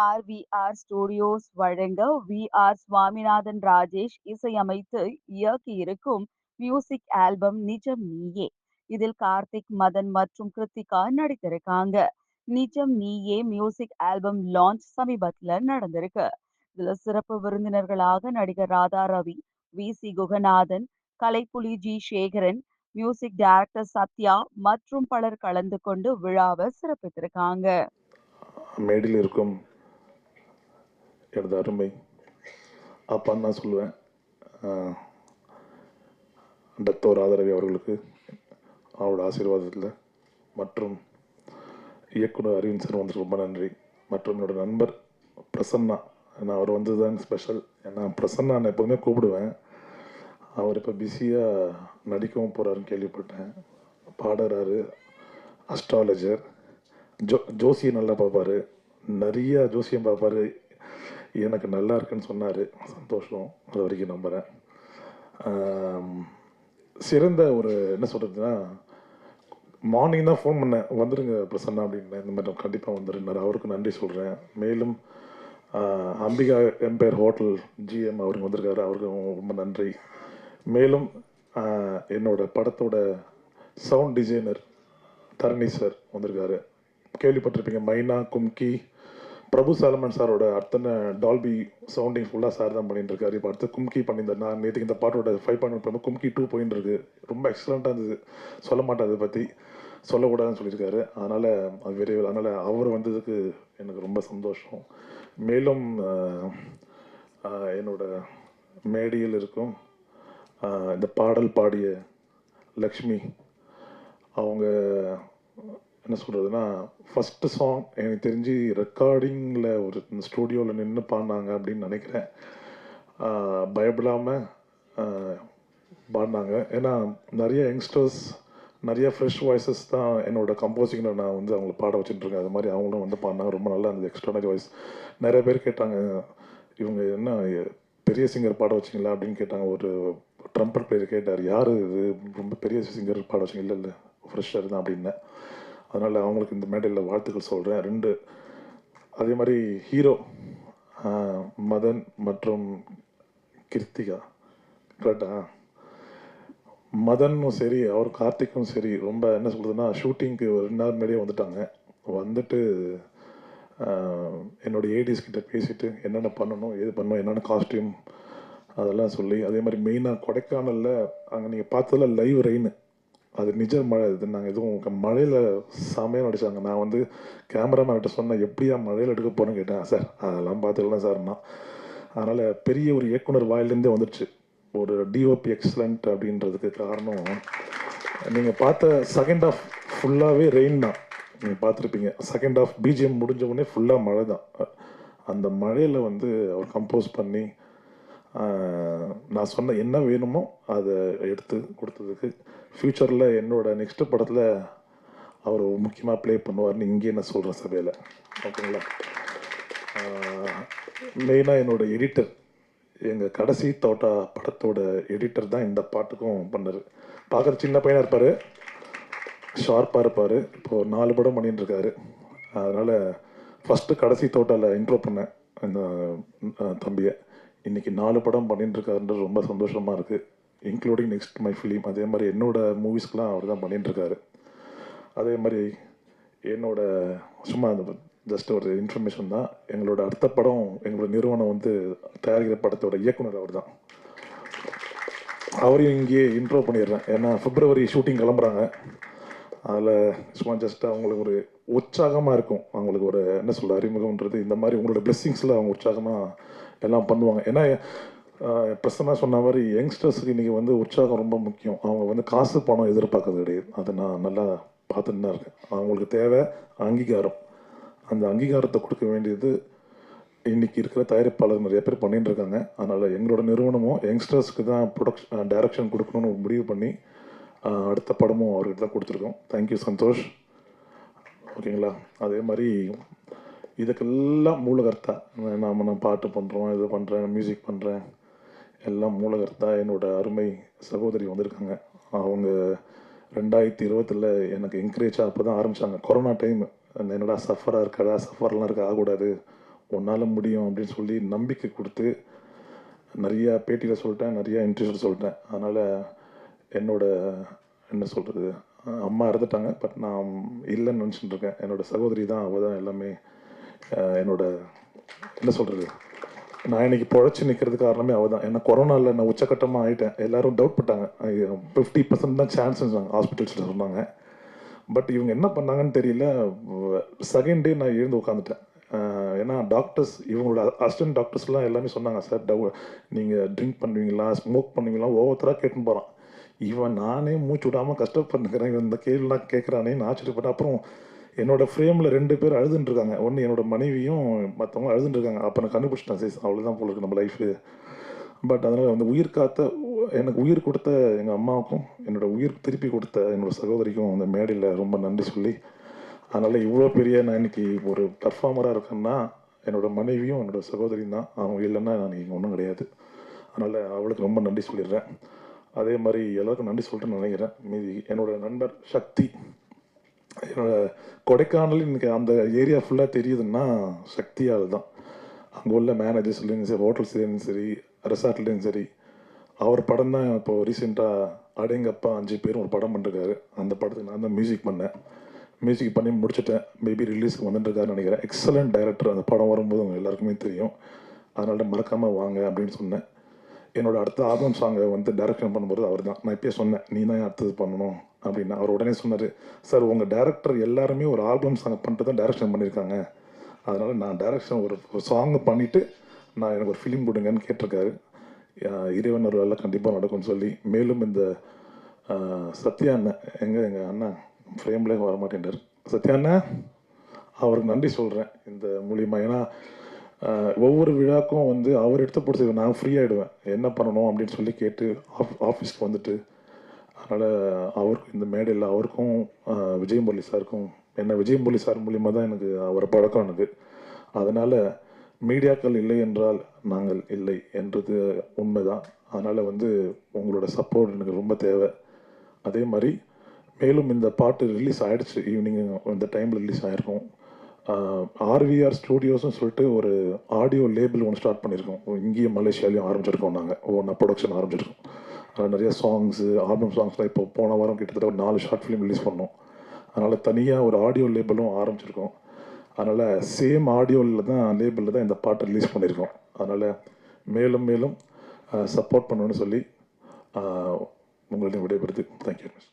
RVR studios வழங்க V R Swaminathan Rajesh இசையமைத்து இயக்கியிருக்கும் மியூசிக் ஆல்பம் நிஜம் நீயே. இதில் கார்த்திக் மதன் மற்றும் கிருத்திகா நடித்திருக்காங்க. நிஜம் நீயே மியூசிக் ஆல்பம் லான்ச் சமீபத்துல நடந்திருக்கு. இதுல சிறப்பு விருந்தினர்களாக நடிகர் Radha Ravi V C Guhanathan Kalaipuli G Sekaran music director Sathya மற்றும் பலர் கலந்து கொண்டு விழாவை சிறப்பித்திருக்காங்க. மேடில் இருக்கும் எனது அருமை. அப்பான்னு நான் சொல்லுவேன். டத்தோர் ஆதரவி அவர்களுக்கு அவரோட ஆசீர்வாதத்தில். மற்றும் இயக்குனர் அரவிந்த் சார் வந்து ரொம்ப நன்றி. மற்றும் என்னோட நண்பர் பிரசன்னா நான் அவர் வந்து தான் ஸ்பெஷல் ஏன்னா பிரசன்னா நான் எப்போதுமே கூப்பிடுவேன். அவர் இப்போ பிஸியாக நடிக்கவும் போகிறாருன்னு கேள்விப்பட்டேன். பாடுறாரு அஸ்ட்ராலஜர் ஜோ ஜோசியை நல்லா பார்ப்பாரு. நிறையா ஜோசியம் பார்ப்பார். எனக்கு நல்லா இருக்குன்னு சொன்னார். சந்தோஷம். அது வரைக்கும் நம்புகிறேன் சிறந்த ஒரு என்ன சொல்கிறதுன்னா மார்னிங் தான் ஃபோன் பண்ணேன். வந்துடுங்க பிரசன்னா அப்படின்னேன் இந்த மாதிரி கண்டிப்பாக வந்துருந்தார் அவருக்கு நன்றி சொல்கிறேன் மேலும் அம்பிகா எம்பையர் ஹோட்டல் ஜிஎம் அவருக்கு வந்திருக்காரு. அவருக்கும் ரொம்ப நன்றி. மேலும் என்னோட படத்தோட சவுண்ட் டிசைனர் தரணி சார் வந்திருக்காரு. கேள்விப்பட்டிருப்பீங்க மைனா கும்கி பிரபு சாலமன் சாரோட அத்தனை டால்பி சவுண்டிங் ஃபுல்லாக சார் தான் பண்ணிட்டு இருக்காரு இப்போ அடுத்து கும்கி பண்ணியிருந்தார் நான் நேற்றுக்கு இந்த பாட்டோட ஃபைவ் பாயிண்ட் பண்ணும்போது கும்கி டூ போயின்னு இருக்கு ரொம்ப எக்ஸலண்ட்டாக இருந்தது. சொல்ல மாட்டேன் அதை பற்றி சொல்லக்கூடாதுன்னு சொல்லியிருக்காரு. அதனால் அது விரைவில் அதனால் அவர் வந்ததுக்கு எனக்கு ரொம்ப சந்தோஷம். மேலும் என்னோட மேடையில் இருக்கும் இந்த பாடல் பாடிய லக்ஷ்மி அவங்க என்ன சொல்கிறதுனா ஃபஸ்ட்டு சாங் எனக்கு தெரிஞ்சு ரெக்கார்டிங்கில் ஒரு ஸ்டூடியோவில் நின்று பாடினாங்க அப்படின்னு நினைக்கிறேன். பயப்படாமல் பாடினாங்க. ஏன்னா நிறைய யங்ஸ்டர்ஸ் நிறைய ஃப்ரெஷ் வாய்ஸஸ் தான் என்னோட கம்போசிங்கில் நான் வந்து அவங்கள பாட வச்சுட்டுருக்கேன் அது மாதிரி அவங்களும் வந்து பாடினாங்க. ரொம்ப நல்லா இருந்தது. எக்ஸ்ட்ரானரி வாய்ஸ் நிறைய பேர் கேட்டாங்க இவங்க என்ன பெரிய சிங்கர் பாட வச்சிங்களா? அப்படின்னு கேட்டாங்க. ஒரு ட்ரம்பர் பிளேயர் கேட்டார் யார் இது? ரொம்ப பெரிய சிங்கர் பாட வச்சிங்க. இல்லை இல்லை. ஃப்ரெஷ்ஷாக தான் அப்படின்னேன். அதனால் அவங்களுக்கு இந்த மேடையில் வாழ்த்துக்கள் சொல்கிறேன் ரெண்டு அதே மாதிரி ஹீரோ மதன் மற்றும் கிருத்திகா. கரெக்டா? மதனும் சரி அவர் கார்த்திக்கும் சரி ரொம்ப என்ன சொல்கிறதுனா ஷூட்டிங்க்கு ஒரு ரெண்டு நாள் முன்னாடியே வந்துட்டாங்க. வந்துட்டு என்னோடய ஏடிஸ் கிட்ட பேசிட்டு என்னென்ன பண்ணணும் ஏது பண்ணணும் என்னென்ன காஸ்டியூம் அதெல்லாம் சொல்லி அதே மாதிரி மெயினாக கொடைக்கானலில் அங்கே நீங்கள் பார்த்ததில் லைவ் ரெயின் அது நிஜ மழை இது நாங்கள் எதுவும் மழையில் செமையாக நடிச்சாங்க. நான் வந்து கேமராமேன்கிட்ட சொன்னேன் எப்படியா மழையில் எடுக்க போகிறேன்னு கேட்டேன். சார் அதெல்லாம் பார்த்துக்கலாம் சார்னா அதனால் பெரிய ஒரு இயக்குனர் வாயிலேருந்தே வந்துடுச்சு ஒரு டிஓபி எக்ஸலண்ட் அப்படின்றதுக்கு காரணம் நீங்கள் பார்த்த செகண்ட் ஆஃப் ஃபுல்லாகவே ரெயின் தான். நீங்கள் பார்த்துருப்பீங்க. செகண்ட் ஆஃப் பிஜிஎம் முடிஞ்ச உடனே ஃபுல்லாக மழை தான். அந்த மழையில் வந்து அவர் கம்போஸ் பண்ணி நான் சொன்ன என்ன வேணுமோ அதை எடுத்து கொடுத்ததுக்கு ஃப்யூச்சரில் என்னோட நெக்ஸ்ட் படத்தில் அவர் முக்கியமாக ப்ளே பண்ணுவார்னு இங்கே நான் சொல்கிறேன் சபையில். ஓகேங்களா? மெயினாக என்னோட எடிட்டர் எங்கள் கடைசி தோட்டா படத்தோட எடிட்டர் தான் இந்த பாட்டுக்கும் பண்ணார். பார்க்குற சின்ன பையனாக இருப்பார். ஷார்ப்பாக இருப்பார். இப்போது நாலு படம் பண்ணிட்டுருக்காரு அதனால் ஃபஸ்ட்டு கடைசி தோட்டாவில் இன்ட்ரோ பண்ணேன் இந்த தம்பியை. இன்னைக்கு நாலு படம் பண்ணிட்டுருக்காருன்றது ரொம்ப சந்தோஷமாக இருக்குது இன்க்ளூடிங் நெக்ஸ்ட் மை ஃபிலிம் அதே மாதிரி என்னோட மூவிஸ்க்கெலாம் அவர் தான் பண்ணிட்டுருக்காரு. அதே மாதிரி என்னோட சும்மா அந்த ஜஸ்ட் ஒரு இன்ஃபர்மேஷன் தான். எங்களோட அடுத்த படம் எங்களோட நிறுவனம் வந்து தயாரிக்கிற படத்தோட இயக்குனர் அவர் தான். அவரையும் இங்கேயே இன்ட்ரோ பண்ணிடுறேன். ஏன்னா பிப்ரவரி ஷூட்டிங் கிளம்புறாங்க. அதில் சும்மா ஜஸ்ட் அவங்களுக்கு ஒரு உற்சாகமாக இருக்கும். அவங்களுக்கு ஒரு என்ன சொல்ல அறிமுகம்ன்றது. இந்த மாதிரி உங்களோட பிளெஸ்ஸிங்ஸில் அவங்க உற்சாகமாக எல்லாம் பண்ணுவாங்க. ஏன்னா பிரசன்னா சொன்ன மாதிரி யங்ஸ்டர்ஸுக்கு இன்றைக்கி வந்து உற்சாகம் ரொம்ப முக்கியம். அவங்க வந்து காசு பணம் எதிர்பார்க்கறது கிடையாது. அதை நான் நல்லா பார்த்துட்டு தான் இருக்கேன். அவங்களுக்கு தேவை அங்கீகாரம். அந்த அங்கீகாரத்தை கொடுக்க வேண்டியது இன்றைக்கி இருக்கிற தயாரிப்பாளர் நிறைய பேர் பண்ணிட்டு இருக்காங்க. அதனால் எங்களோட நிறுவனமும் யங்ஸ்டர்ஸ்க்கு தான் ப்ரொடக்ஷன் டைரக்ஷன் கொடுக்கணும்னு முடிவு பண்ணி அடுத்த படமும் அவர்கிட்ட தான் கொடுத்துருக்கோம். Thank you Santhosh. ஓகேங்களா? அதே மாதிரி இதுக்கெல்லாம் மூலகர்த்தா. நாம் நான் பாட்டு பண்ணுறோம் இது பண்ணுறேன் மியூசிக் பண்ணுறேன் எல்லாம் மூலகர்த்தா என்னோடய அருமை சகோதரி வந்திருக்காங்க. அவங்க ரெண்டாயிரத்தி இருபத்தில் எனக்கு என்கரேஜாக அப்போ தான் ஆரம்பித்தாங்க கொரோனா டைம் என்னடா சஃபராக இருக்காடா சஃபர்லாம் இருக்க ஆகக்கூடாது. உன்னால் முடியும் அப்படின்னு சொல்லி நம்பிக்கை கொடுத்து நிறையா பேட்டியில் சொல்லிட்டேன் நிறையா இன்டர்வியூவில் சொல்லிட்டேன். அதனால் என்னோட என்ன சொல்கிறது அம்மா இறந்துட்டாங்க. பட் நான் இல்லைன்னு நினச்சிட்டு இருக்கேன். என்னோட சகோதரி தான் அவள் தான் எல்லாமே என்னோட என்ன சொல்கிறது நான் இன்னைக்கு பொழைச்சி நிற்கிறது காரணமே அவள் தான் ஏன்னா கொரோனாவில் நான் உச்சக்கட்டமாக ஆகிட்டேன் எல்லாரும் டவுட் பட்டாங்க. ஃபிஃப்டி பர்சன்ட் தான் சான்ஸ் ஹாஸ்பிட்டல்ஸில் சொன்னாங்க பட் இவங்க என்ன பண்ணாங்கன்னு தெரியல. செகண்ட் டே நான் எழுந்து உட்காந்துட்டேன் ஏன்னா டாக்டர்ஸ் இவங்களோட அசிஸ்டன்ட் டாக்டர்ஸ்லாம் எல்லாமே சொன்னாங்க சார் டவு நீங்கள் ட்ரிங்க் பண்ணுவீங்களா ஸ்மோக் பண்ணுவீங்களா? ஒவ்வொருத்தராக கேட்டுன்னு போகிறான் இவன் நானே மூச்சு விடாமல் கஷ்டப்பட்டுக்கிறேன். இவன் இந்த கேள்விலாம் கேட்குறானே நான் ஆச்சரியப்பட்டேன் அப்புறம் என்னோட ஃப்ரேமில் ரெண்டு பேர் அழுதுன்னு இருக்காங்க. ஒன்று என்னோட மனைவியும் மற்றவங்க அழுதுன்ட்ருக்காங்க அப்போ நான் கண்டுபிடிச்சிட்டேன் சைஸ் அவ்வளோதான் போல இருக்கு நம்ம லைஃபு பட் அதனால் வந்து உயிர் காத்த எனக்கு உயிர் கொடுத்த எங்கள் அம்மாவுக்கும் என்னோடய உயிர் திருப்பி கொடுத்த என்னோட சகோதரிக்கும் அந்த மேடையில் ரொம்ப நன்றி சொல்லி அதனால் இவ்வளோ பெரிய நான் இன்னைக்கு ஒரு பர்ஃபார்மராக இருக்கேன்னா என்னோட மனைவியும் என்னோட சகோதரியும் தான். அவங்க இல்லைன்னா நான் இங்கே ஒன்றும் கிடையாது. அதனால் அவளுக்கு ரொம்ப நன்றி சொல்லிடுறேன். அதே மாதிரி எல்லாருக்கும் நன்றி சொல்லிட்டு நினைக்கிறேன். மீதி என்னோட நண்பர் சக்தி கொடைக்கானல் இன்னைக்கு அந்த ஏரியா ஃபுல்லாக தெரியுதுன்னா சக்தியால் தான். அங்கே உள்ள மேனேஜர்ஸ்லேயும் சரி ஹோட்டல்ஸ்லேயும் சரி ரெசார்ட்லேயும் சரி அவர் படம் தான் இப்போ ரீசெண்டாக அடேங்கப்பா அஞ்சு பேரும் ஒரு படம் பண்ணிருக்காரு. அந்த படத்துக்கு நான் தான் மியூசிக் பண்ணேன். மியூசிக் பண்ணி முடிச்சிட்டேன். மேபி ரிலீஸ்க்கு வந்துட்டுருக்காருன்னு நினைக்கிறேன். எக்ஸலண்ட் டைரக்டர் அந்த படம் வரும்போது அவங்க எல்லாருக்குமே தெரியும். அதனால மறக்காமல் வாங்க அப்படின்னு சொன்னேன். என்னோட அடுத்த ஆல்பம் சாங்கை வந்து டைரக்ஷன் பண்ணும்போது அவர் தான் நான் இப்பயே சொன்னேன் நீ தான் அடுத்தது பண்ணணும்? அப்படின்னா. அவர் உடனே சொன்னார் சார் உங்கள் டேரக்டர் எல்லாருமே ஒரு ஆல்பம் சாங் பண்ணிட்டு தான் டைரக்ஷன் பண்ணியிருக்காங்க. அதனால் நான் டைரக்ஷன் ஒரு சாங் பண்ணிவிட்டு நான் எனக்கு ஒரு ஃபிலிம் கொடுங்கன்னு கேட்டிருக்காரு. இறைவன் ஒரு வேலை கண்டிப்பாக நடக்கும்னு சொல்லி. மேலும் இந்த சத்யா அண்ணன் எங்கே எங்கள் அண்ணா? ஃப்ரேம்லேயே வர மாட்டேன்றார். சத்யா அண்ணன் அவருக்கு நன்றி சொல்கிறேன் இந்த மூலியமாக ஏன்னா ஒவ்வொரு விழாக்கும் வந்து அவர் எடுத்து போட்டு நான் ஃப்ரீ ஆகிடுவேன் என்ன பண்ணணும் அப்படின்னு சொல்லி கேட்டு ஆஃப் ஆஃபீஸ்க்கு வந்துட்டு அதனால் அவருக்கும் இந்த மேடையில் அவருக்கும் விஜய் முரளி சாருக்கும் என்ன விஜய் முரளி சார் மூலியமாக தான் எனக்கு அவரை பழக்கம் எனக்கு அதனால் மீடியாக்கள் இல்லை என்றால் நாங்கள் இல்லை என்றது உண்மைதான். அதனால் வந்து உங்களோட சப்போர்ட் எனக்கு ரொம்ப தேவை. அதே மாதிரி மேலும் இந்த பாட்டு ரிலீஸ் ஆகிடுச்சு ஈவினிங் இந்த டைமில் ரிலீஸ் ஆகிருக்கும் ஆர்விஆர் ஸ்டூடியோஸ்னு சொல்லிட்டு ஒரு ஆடியோ லேபிள் ஒன்று ஸ்டார்ட் பண்ணியிருக்கோம். இங்கேயும் மலேசியாலையும் ஆரம்பிச்சிருக்கோம் நாங்கள் ஒன்றா ப்ரொடக்ஷன் ஆரம்பிச்சிருக்கோம். அதில் நிறைய சாங்ஸு ஆல்பம் சாங்ஸ்லாம் இப்போ போன வாரம் கிட்டத்தட்ட ஒரு நாலு ஷார்ட் ஃபிலிம் ரிலீஸ் பண்ணோம். அதனால் தனியாக ஒரு ஆடியோ லேபிளும் ஆரம்பிச்சிருக்கோம். அதனால் சேம் ஆடியோவில் தான் லேபிளில் தான் இந்த பாட்டை ரிலீஸ் பண்ணியிருக்கோம். அதனால் மேலும் மேலும் சப்போர்ட் பண்ணணும்னு சொல்லி உங்களுடைய விடைபெறுது. Thank you miss